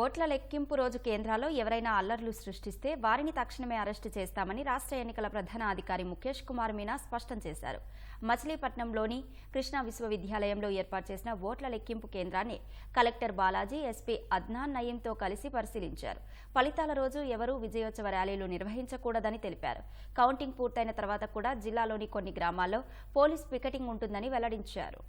ఓట్ల లెక్కింపు రోజు కేంద్రాల్లో ఎవరైనా అల్లర్లు సృష్టిస్తే వారిని తక్షణమే అరెస్టు చేస్తామని రాష్ట్ర ఎన్నికల ప్రధాన అధికారి ముఖేష్ కుమార్ మీనా స్పష్టం చేశారు. మచిలీపట్నంలోని కృష్ణా విశ్వవిద్యాలయంలో ఏర్పాటు చేసిన ఓట్ల లెక్కింపు కేంద్రాన్ని కలెక్టర్ బాలాజీ ఎస్పీ అద్నాన్ నయీంతో కలిసి పరిశీలించారు. ఫలితాల రోజు ఎవరూ విజయోత్సవ ర్యాలీలు నిర్వహించకూడదని తెలిపారు. కౌంటింగ్ పూర్తయిన తర్వాత కూడా జిల్లాలోని కొన్ని గ్రామాల్లో పోలీస్ పికెటింగ్ ఉంటుందని వెల్లడించారు.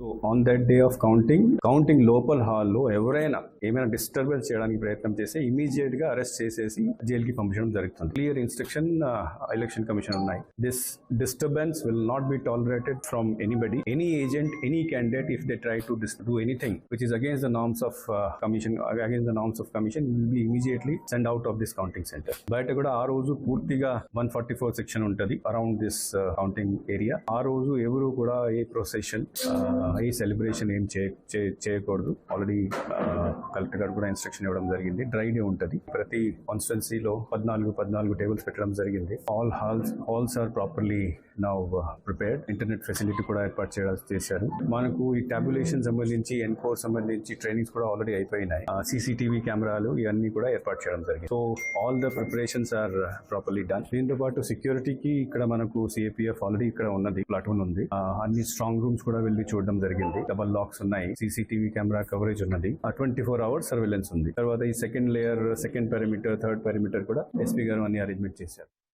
So on that day of counting counting లోపల హాల్లో ఎవరైనా ఏమైనా డిస్టర్బెన్స్ చేయడానికి ప్రయత్నం చేస్తే ఇమీడియట్గా అరెస్ట్ చేసేసి జైలుకి పంపించడం జరుగుతుంది. క్లియర్ ఇన్స్ట్రక్షన్ ఎలక్షన్ కమిషన్ ఉన్నాయి. This disturbance will not be tolerated from anybody any agent any candidate if they try to do anything which is against the norms of commission against the norms of commission will be immediately send out of this counting centre బయట కూడా ఆ రోజు పూర్తిగా one forty four section ఉంటుంది around this counting area ఆ రోజు ఎవరు కూడా ఏ ప్రొసెషన్ ఈ సెలబ్రేషన్ ఏం చే- చేయకూడదు. ఆల్రెడీ కలెక్టర్ గారు కూడా ఇన్స్ట్రక్షన్ ఇవ్వడం జరిగింది. డ్రై డే ఉంటుంది. ప్రతి కాన్స్టిట్యున్సీలో పద్నాలుగు పద్నాలుగు టేబుల్స్ పెట్టడం జరిగింది. All halls halls are properly now prepared internet facility కూడా ఏర్పాటు చేయాల్సి చేశారు. మనకు ఈ టాబ్యులేషన్ సంబంధించి ఎన్కోర్ సంబంధించి ట్రైనింగ్స్ కూడా ఆల్రెడీ అయిపోయినాయి. సీసీటీవీ కెమెరాలు ఇవన్నీ కూడా ఏర్పాటు చేయడం జరిగింది. So all the preparations are properly done దీంతో పాటు సెక్యూరిటీకి ఇక్కడ మనకు సిఏపిఎఫ్ ఆల్రెడీ ఇక్కడ ఉన్నది. ప్లాటూన్ ఉంది. అన్ని స్ట్రాంగ్ రూమ్స్ కూడా వెళ్ళి చూడడం జరిగింది. డబల్ లాక్స్ ఉన్నాయి. సీసీటీవీ కెమెరా కవరేజ్ ఉన్నది. ట్వంటీ ఫోర్ అవర్స్ సర్వేలెన్స్ ఉంది. తర్వాత ఈ second layer second perimeter third perimeter కూడా ఎస్పీ గారు అన్ని అరేంజ్మెంట్ చేశారు.